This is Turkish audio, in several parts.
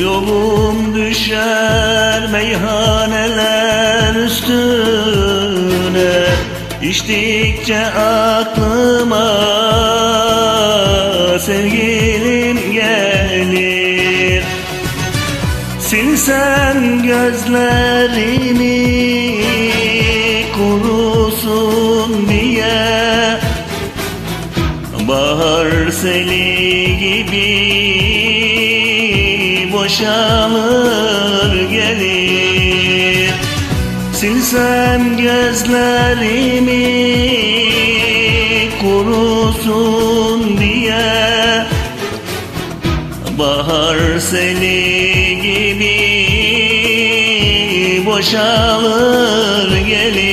Yolum düşer meyhaneler üstüne İçtikçe aklıma sevgilim gelir. Silsen gözlerimi kurusun diye Bahar seli gibi boşalır gelir. Silsem gözlerimi kurusun diye. Bahar seli gibi boşalır gelir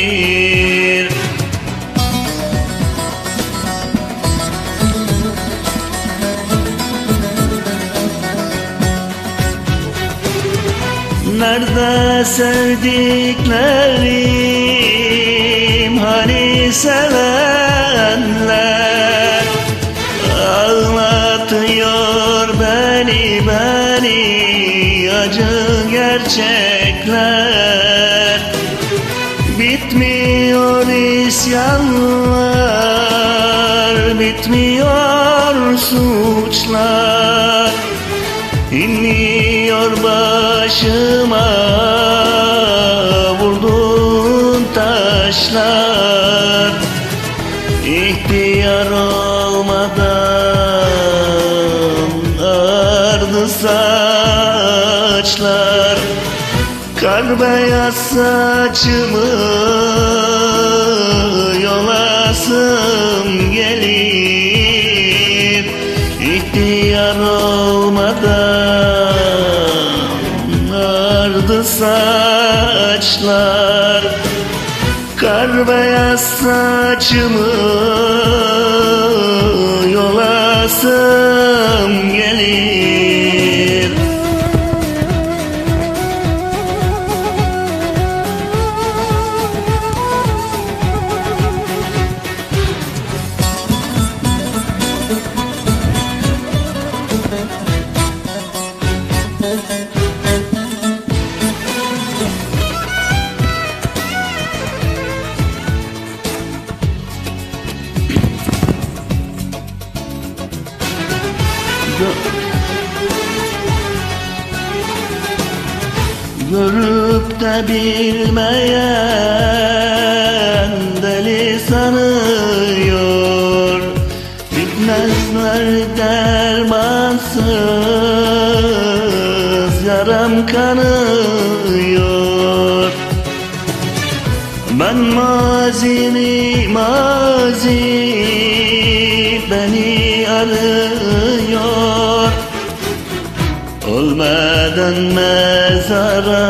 Nerede sevdiklerim Hani sevenler. Ağlatıyor beni beni Acı gerçekler. Bitmiyor isyanlar Bitmiyor suçlar İhtiyar olmadan ardı saçlar Kar beyaz saçımı yolasım gelir İhtiyar olmadan ardı saçlar Kar beyaz saçımı yolasım gelir Görüp de bilmeyen deli sanıyor. Bitmezler dermansız yaram kanıyor. Ben mazini mazi beni arıyor. Ölmeden mezara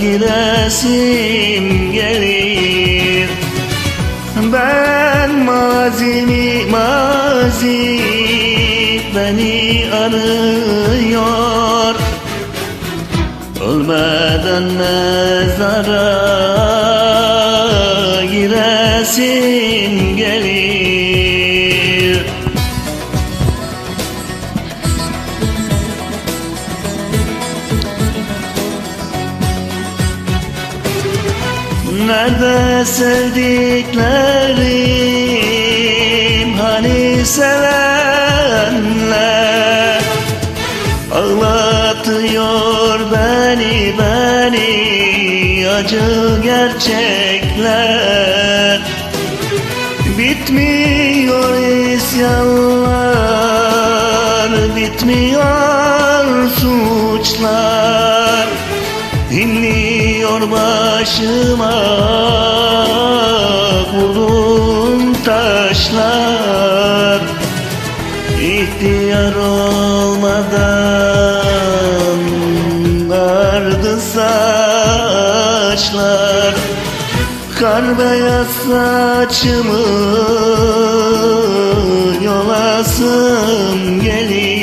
giresim gelir. Ben mazimi mazi beni arıyor. Ölmeden mezara giresim Nerede sevdiklerim? Hani sevenler? Ağlatıyor beni beni Acı gerçekler. Bitmiyor isyanlar Bitmiyor suçlar İnliyor başıma Vurduğum taşlar. İhtiyar olmadan Ardı saçlar. Kar beyaz saçımı yolasım gelir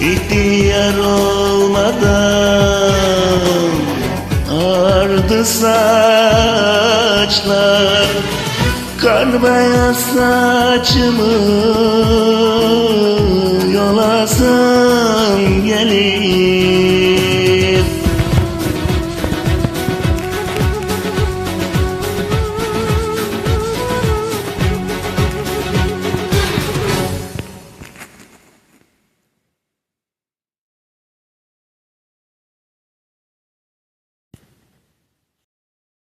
İhtiyar olmadan ardı saçlar Kar beyaz saçımı yolasım gelir